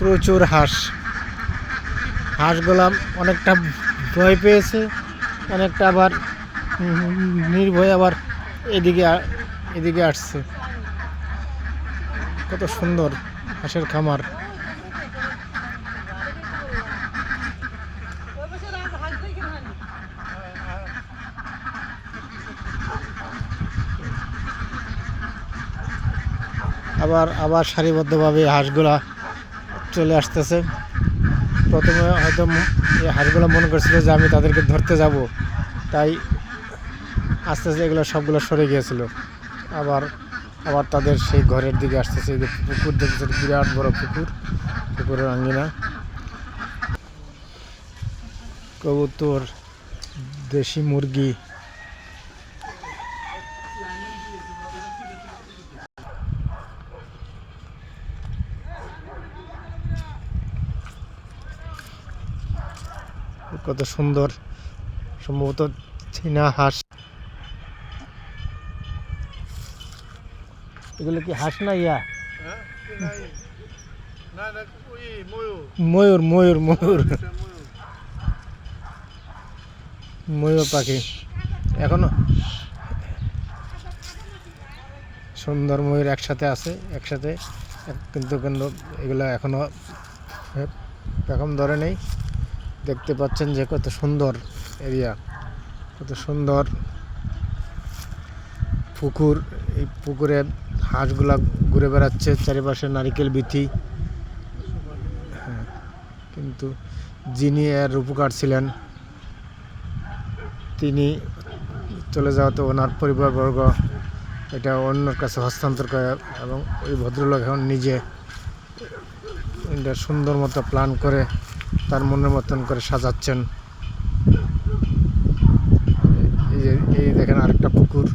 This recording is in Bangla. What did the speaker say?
প্রচুর হাঁস। হাঁসগুলা অনেকটা ভয় পেয়েছে, অনেকটা আবার নির্ভয় আবার এদিকে এদিকে আসছে। কত সুন্দর হাঁসের খামার। আবার আবার সারিবদ্ধভাবে হাঁসগুলা চলে আসতেছে। প্রথমে হয়তো এই হাঁসগুলো মনে করছিল যে আমি তাদেরকে ধরতে যাব। তাই আস্তে আস্তে এগুলো সবগুলো সরে গিয়েছিল। আবার আবার তাদের সেই ঘরের দিকে আসতেছে। পুকুর দেখতেছে বিরাট বড় পুকুর। পুকুরের আঙ্গিনা। কবুতর, দেশি মুরগি কত সুন্দর। সম্ভবত চীনা হাঁস। এগুলো কি হাঁস না ইয়া? ময়ূর ময়ূর ময়ূর। ময়ূর পাখি। এখনও সুন্দর ময়ূর একসাথে আছে, একসাথে। কিন্তু কিন্তু এগুলো এখনও এরকম ধরে নেই। দেখতে পাচ্ছেন যে কত সুন্দর এরিয়া কত সুন্দর পুকুর। এই পুকুরে হাঁসগুলা ঘুরে বেড়াচ্ছে চারিপাশে নারিকেল বিথি। হ্যাঁ, কিন্তু যিনি এর উপকার ছিলেন তিনি চলে যাওয়াতে ওনার পরিবারবর্গ এটা অন্যর কাছে হস্তান্তর করে এবং ওই ভদ্রলোক এখন নিজে এটা সুন্দর মতো প্ল্যান করে তার মনের মতন করে সাজাচ্ছেন। এই দেখেন আরেকটা পুকুর।